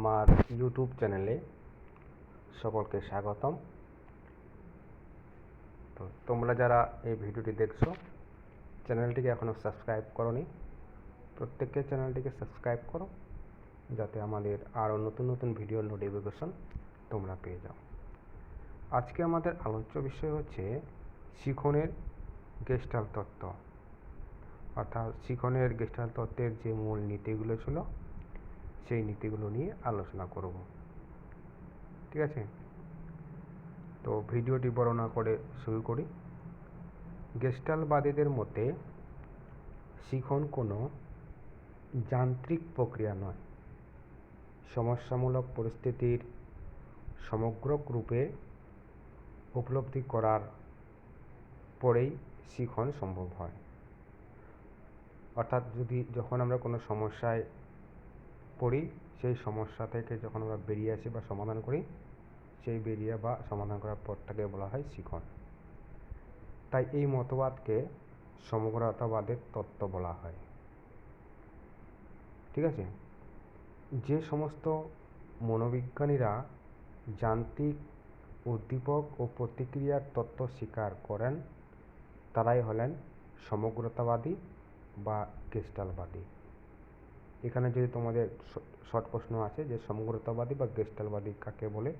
আমার ইউটিউব চ্যানেলে সকলকে স্বাগতম। তো তোমরা যারা এই ভিডিওটি দেখছ চ্যানেলটিকে এখনও সাবস্ক্রাইব করনি প্রত্যেকের চ্যানেলটিকে সাবস্ক্রাইব করো, যাতে আমাদের আরও নতুন নতুন ভিডিওর নোটিফিকেশন তোমরা পেয়ে যাও। আজকে আমাদের আলোচ্য বিষয় হচ্ছে শিখনের গেস্টাল তত্ত্ব। অর্থাৎ শিখনের গেস্টাল তত্ত্বের যে মূল নীতিগুলো ছিল সেই নীতিগুলো নিয়ে আলোচনা করব। ঠিক আছে? তো ভিডিওটি বড় না করে শুরু করি। গেস্টালবাদীদের মতে, শিখন কোনো যান্ত্রিক প্রক্রিয়া নয়। সমস্যামূলক পরিস্থিতির সমগ্র রূপে উপলব্ধি করার পরেই শিখন সম্ভব হয়। অর্থাৎ যদি যখন আমরা কোনো সমস্যায় পড়ি, সেই সমস্যা থেকে যখন আমরা বেরিয়ে আসি বা সমাধান করি, সেই বেরিয়ে বা সমাধান করার পরটাকে বলা হয় শিখন। তাই এই মতবাদকে সমগ্রতাবাদের তত্ত্ব বলা হয়। ঠিক আছে? যে সমস্ত মনোবিজ্ঞানীরা যান্ত্রিক উদ্দীপক ও প্রতিক্রিয়ার তত্ত্ব স্বীকার করেন, তারাই হলেন সমগ্রতাবাদী বা গেস্টালবাদী এখানে যদি তোমাদের শর্ট প্রশ্ন আছে যে সমগ্রতাবাদী বা গেস্টালবাদী কাকে বলে,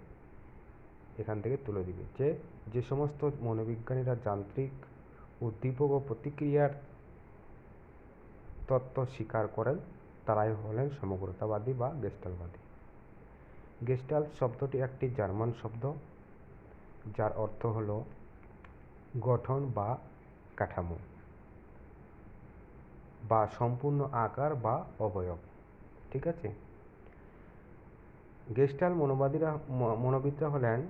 এখান থেকে তুলে দিবে। যে যে সমস্ত মনোবিজ্ঞানীরা যান্ত্রিক উদ্দীপক ও প্রতিক্রিয়ার তত্ত্ব স্বীকার করেন, তারাই হলেন সমগ্রতাবাদী বা গেস্টালবাদী গেস্টাল শব্দটি একটি জার্মান শব্দ, যার অর্থ হল গঠন বা কাঠামো। বা সম্পূর্ণ আকার বা অবয়ব। ঠিক আছে? গেস্টাল মনোবাদীরা মনোবিদরা হলেন,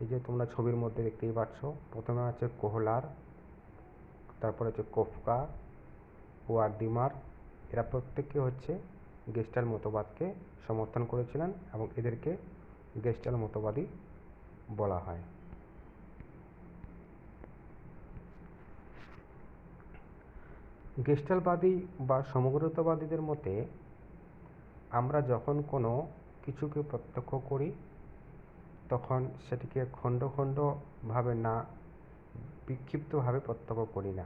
এই যে তোমরা ছবির মধ্যে দেখতেই পাচ্ছ, প্রথমে আছে কোহলার, তারপরে হচ্ছে কোফকা, ওয়ার্দিমার, এরা প্রত্যেকে হচ্ছে গেস্টাল মতবাদকে সমর্থন করেছিলেন এবং এদেরকে গেস্টাল মতবাদী বলা হয়। গেস্টালবাদী বা সমগ্রতাবাদীদের মতে, আমরা যখন কোনো কিছুকে প্রত্যক্ষ করি, তখন সেটিকে খণ্ড খণ্ডভাবে না, বিক্ষিপ্তভাবে প্রত্যক্ষ করি না।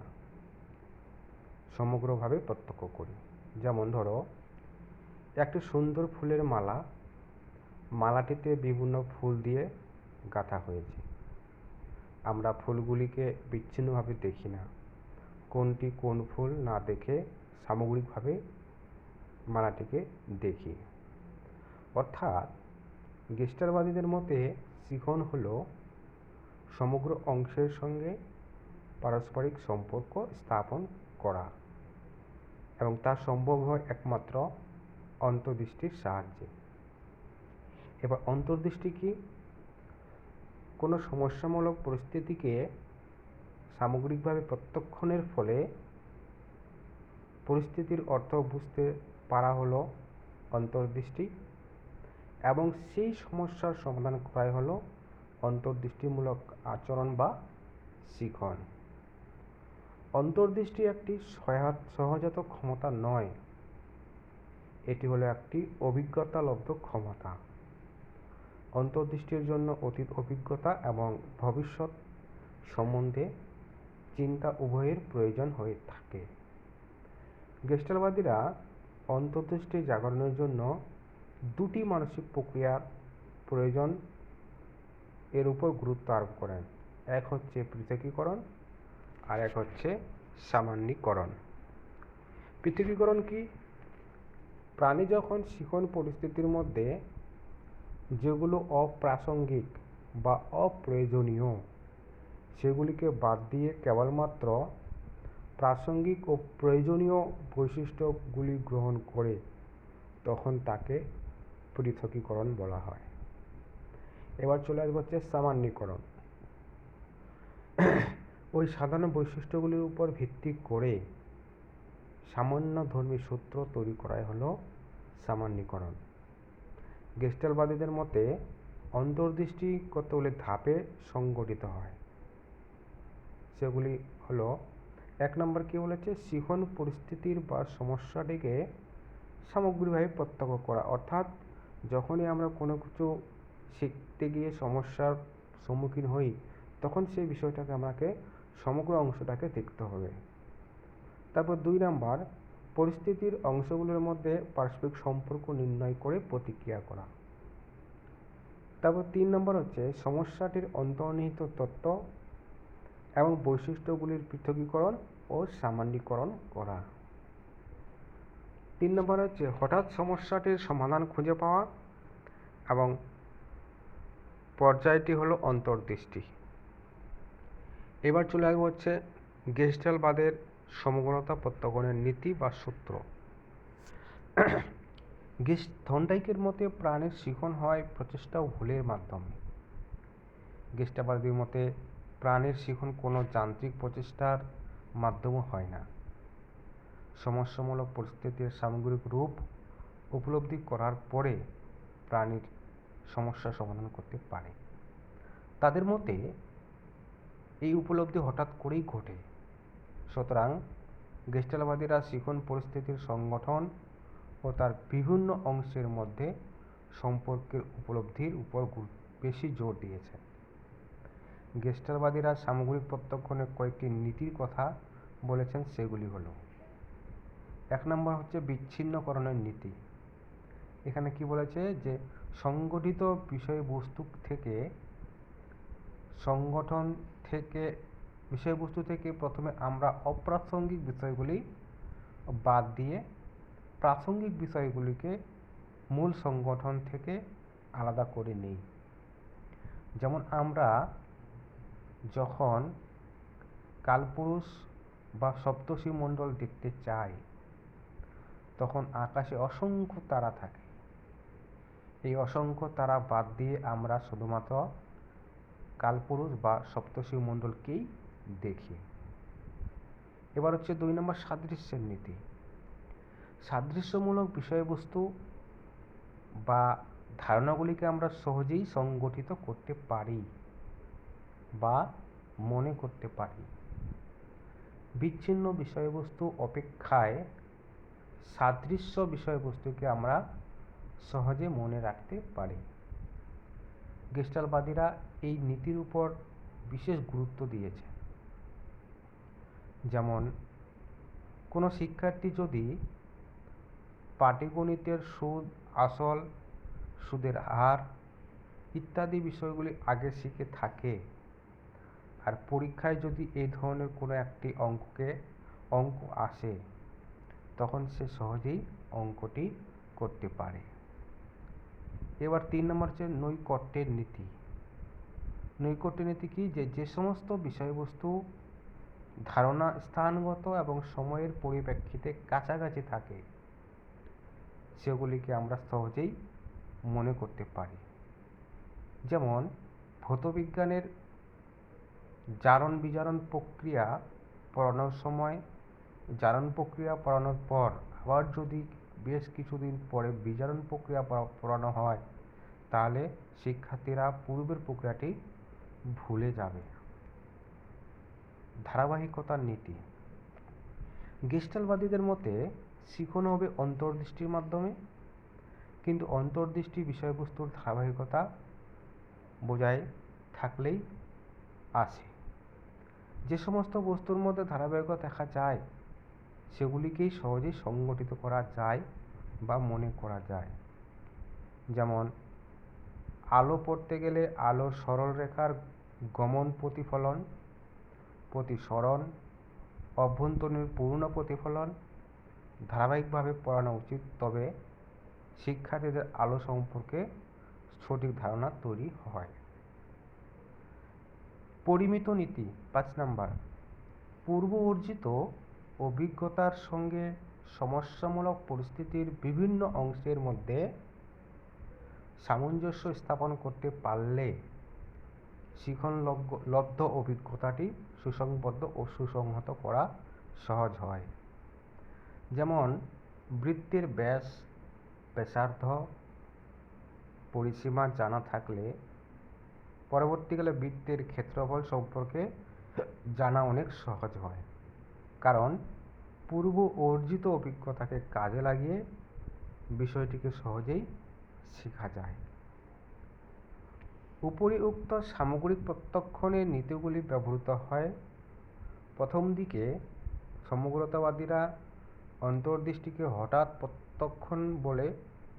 সমগ্রভাবে প্রত্যক্ষ করি। যেমন ধরো, একটি সুন্দর ফুলের মালা, মালাটিতে বিভিন্ন ফুল দিয়ে গাঁথা হয়েছে। আমরা ফুলগুলিকে বিচ্ছিন্নভাবে দেখি না। কোনটি কোন ফুল না দেখে সামগ্রিকভাবে মালাটিকে দেখি। অর্থাৎ গেস্টারবাদীদের মতে শিখন হল সমগ্র অংশের সঙ্গে পারস্পরিক সম্পর্ক স্থাপন করা এবং তা সম্ভব হয় একমাত্র অন্তর্দৃষ্টির সাহায্যে। এবার অন্তর্দৃষ্টি কি? কোনো সমস্যামূলক পরিস্থিতিকে সামগ্রিকভাবে প্রত্যক্ষণের ফলে পরিস্থিতির অর্থ বুঝতে পারা হলো অন্তর্দৃষ্টি এবং সেই সমস্যার সমাধান করাই হলো অন্তর্দৃষ্টিমূলক আচরণ বা শিখন। অন্তর্দৃষ্টি একটি সহজাত ক্ষমতা নয়। এটি হলো একটি অভিজ্ঞতালব্ধ ক্ষমতা। অন্তর্দৃষ্টির জন্য অতীত অভিজ্ঞতা এবং ভবিষ্যৎ সম্বন্ধে চিন্তা উভয়ের প্রয়োজন হয়ে থাকে। গেস্টালবাদীরা অন্তর্দৃষ্টি জাগরণের জন্য দুটি মানসিক প্রক্রিয়ার প্রয়োজন এর উপর গুরুত্ব আরোপ করেন। এক হচ্ছে পৃথকীকরণ, আর এক হচ্ছে সামান্যীকরণ। পৃথকীকরণ কি? প্রাণী যখন শিখন পরিস্থিতির মধ্যে যেগুলো অপ্রাসঙ্গিক বা অপ্রয়োজনীয় সেগুলিকে বাদ দিয়ে কেবলমাত্র প্রাসঙ্গিক ও প্রয়োজনীয় বৈশিষ্ট্যগুলি গ্রহণ করে তখন তাকে পৃথকীকরণ বলা হয়। এবার চলে আসব হচ্ছে সামান্যীকরণ। ওই সাধারণ বৈশিষ্ট্যগুলির উপর ভিত্তি করে সামান্য ধর্মী সূত্র তৈরি করাই হলো সামান্যীকরণ। গেস্টালবাদীদের মতে অন্তর্দৃষ্টি কতগুলি ধাপে সংগঠিত হয়। সেগুলি হলো, এক নম্বর কী বলেছে? শিখন পরিস্থিতির বা সমস্যাটিকে সামগ্রিকভাবে প্রত্যক্ষ করা। অর্থাৎ যখনই আমরা কোনো কিছু শিখতে গিয়ে সমস্যার সম্মুখীন হই, তখন সেই বিষয়টাকে আমাকে সমগ্র অংশটাকে দেখতে হবে। তারপর দুই নাম্বার, পরিস্থিতির অংশগুলোর মধ্যে পারস্পরিক সম্পর্ক নির্ণয় করে প্রতিক্রিয়া করা। তারপর তিন নম্বর হচ্ছে, সমস্যাটির অন্তর্নিহিত তত্ত্ব এবং বৈশিষ্ট্যগুলির পৃথকীকরণ ও সামান্যীকরণ করা। তিন নম্বর হচ্ছে হঠাৎ সমস্যাটির সমাধান খুঁজে পাওয়া এবং পর্যায়টি হলো অন্তর্দৃষ্টি। এবার চলে আসব হচ্ছে গেস্টালবাদের সমগ্রতা প্রত্যাগনের নীতি বা সূত্র। গেস থন্ডাইকের মতে প্রাণের শিখন হয় প্রচেষ্টা ও ভুলের মাধ্যমে। গেস্টাবাদীর মতে প্রাণের শিখন কোনো যান্ত্রিক প্রচেষ্টার মাধ্যমে হয় না। সমস্যামূলক পরিস্থিতির সামগ্রিক রূপ উপলব্ধি করার পরে প্রাণীর সমস্যা সমাধান করতে পারে। তাদের মতে, এই উপলব্ধি হঠাৎ করেই ঘটে। সুতরাং গেস্টালবাদীরা শিখন পরিস্থিতির সংগঠন ও তার বিভিন্ন অংশের মধ্যে সম্পর্কের উপলব্ধির উপর বেশি জোর দিয়েছেন। গেস্টালবাদীরা সামগ্রিক প্রত্যক্ষণের কয়েকটি নীতির কথা বলেছেন, সেগুলি হলো, এক নম্বর হচ্ছে বিচ্ছিন্নকরণের নীতি। এখানে কি বলেছে যে, সংগঠিত বিষয়বস্তু থেকে, সংগঠন থেকে, বিষয়বস্তু থেকে প্রথমে আমরা অপ্রাসঙ্গিক বিষয়গুলি বাদ দিয়ে প্রাসঙ্গিক বিষয়গুলিকে মূল সংগঠন থেকে আলাদা করে নিই। যেমন আমরা যখন কালপুরুষ বা সপ্তর্ষি মণ্ডল দেখতে চাই তখন আকাশে অসংখ্য তারা থাকে। এই অসংখ্য তারা বাদ দিয়ে আমরা শুধুমাত্র কালপুরুষ বা সপ্তর্ষি মণ্ডলকেই দেখি। এবার হচ্ছে দুই নম্বর সাদৃশ্যের নীতি। সাদৃশ্যমূলক বিষয়বস্তু বা ধারণাগুলিকে আমরা সহজেই সংগঠিত করতে পারি। বা মনে করতে পারি। বিচ্ছিন্ন বিষয়বস্তু অপেক্ষায় সাদৃশ্য বিষয়বস্তুকে আমরা সহজে মনে রাখতে পারি। গেস্টালবাদীরা এই নীতির উপর বিশেষ গুরুত্ব দিয়েছে। যেমন, কোনো শিক্ষার্থী যদি পাটিগণিতের সুদ, আসল, সুদের হার ইত্যাদি বিষয়গুলি আগে শিখে থাকে আর পরীক্ষায় যদি এই ধরনের কোনো একটি অঙ্ককে, অঙ্ক আসে, তখন সে সহজেই অঙ্কটি করতে পারে। এবার তিন নম্বর হচ্ছে নৈকট্যের নীতি। নৈকট্যের নীতি কি? যে যে সমস্ত বিষয়বস্তু ধারণা স্থানগত এবং সময়ের পরিপ্রেক্ষিতে কাছাকাছি থাকে, সেগুলিকে আমরা সহজেই মনে করতে পারি। যেমন, ভৌতবিজ্ঞানের জারণ বিজারণ প্রক্রিয়া পড়ানোর সময়, জারণ প্রক্রিয়া পড়ানোর পর আবার যদি বেশ কিছুদিন পরে বিজারণ প্রক্রিয়া পড়ানো হয়, তাহলে শিক্ষার্থীরা পূর্বের প্রক্রিয়াটি ভুলে যাবে। ধারাবাহিকতার নীতি। গেস্টালবাদীদের মতে শিখন হবে অন্তর্দৃষ্টির মাধ্যমে, কিন্তু অন্তর্দৃষ্টি বিষয়বস্তুর ধারাবাহিকতা বোঝায় থাকলেই আসে যে সমস্ত বস্তুর মধ্যে ধারাবাহিকতা দেখা যায়, সেগুলিকেই সহজেই সংগঠিত করা যায় বা মনে করা যায়। যেমন, আলো পড়তে গেলে আলোর সরল রেখার গমন প্রতিফলন, প্রতিসরণ, অভ্যন্তরীণ পূর্ণ প্রতিফলন ধারাবাহিকভাবে পড়ানো উচিত। তবে শিক্ষার্থীদের আলো সম্পর্কে সঠিক ধারণা তৈরি হয়। পরিমিত নীতি, পাঁচ নাম্বার। পূর্ব অর্জিত অভিজ্ঞতার সঙ্গে সমস্যামূলক পরিস্থিতির বিভিন্ন অংশের মধ্যে সামঞ্জস্য স্থাপন করতে পারলে শিখন লব্ধ অভিজ্ঞতাটি সুসংবদ্ধ ও সুসংহত করা সহজ হয়। যেমন, বৃত্তির ব্যাস, ব্যাসার্ধ, পরিসীমা জানা থাকলে পরবর্তীকালে বৃত্তের ক্ষেত্রফল সম্পর্কে জানা অনেক সহজ হয়। কারণ, পূর্ব অর্জিত অভিজ্ঞতাকে কাজে লাগিয়ে বিষয়টিকে সহজেই শেখা যায়। উপরিউক্ত সামগ্রিক প্রত্যক্ষণের নীতিগুলি ব্যবহৃত হয়। প্রথম দিকে, সমগ্রতাবাদীরা অন্তর্দৃষ্টিকে হঠাৎ প্রত্যক্ষণ বলে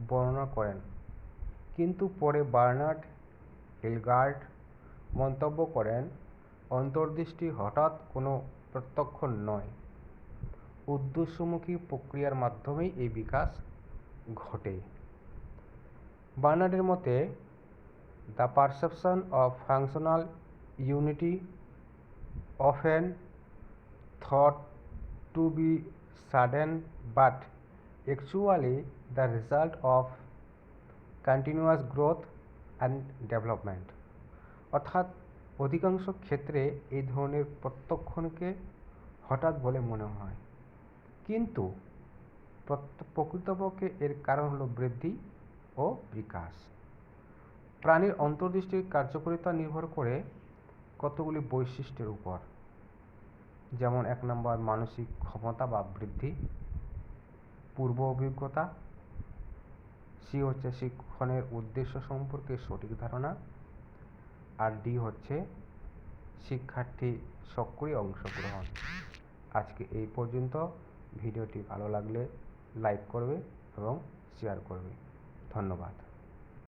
বর্ণনা করেন। কিন্তু পরে বার্নার্ড হিলগার্ড মন্তব্য করেন, অন্তর্দৃষ্টি হঠাৎ কোনো প্রত্যক্ষ নয়। উদ্দেশ্যমুখী প্রক্রিয়ার মাধ্যমেই এই বিকাশ ঘটে। বার্নার্ডের মতে, the perception of functional unity often thought to be sudden, but actually the result of continuous growth and development অর্থাৎ অধিকাংশ ক্ষেত্রে এই ধরনের প্রত্যক্ষণকে হঠাৎ বলে মনে হয়। কিন্তু প্রকৃতপক্ষে এর কারণ হলো বৃদ্ধি ও বিকাশ। প্রাণীর অন্তর্দৃষ্টির কার্যকারিতা নির্ভর করে কতগুলি বৈশিষ্ট্যের উপর। যেমন এক নম্বর, মানসিক ক্ষমতা বা বৃদ্ধি। পূর্ব অভিজ্ঞতা। সি হচ্ছে শিক্ষণের উদ্দেশ্য সম্পর্কে সঠিক ধারণা, আর ডি হচ্ছে শিক্ষার্থী সক্রিয় অংশগ্রহণ। আজকে এই পর্যন্ত। ভিডিওটি ভালো লাগলে লাইক করবে এবং শেয়ার করবে। ধন্যবাদ।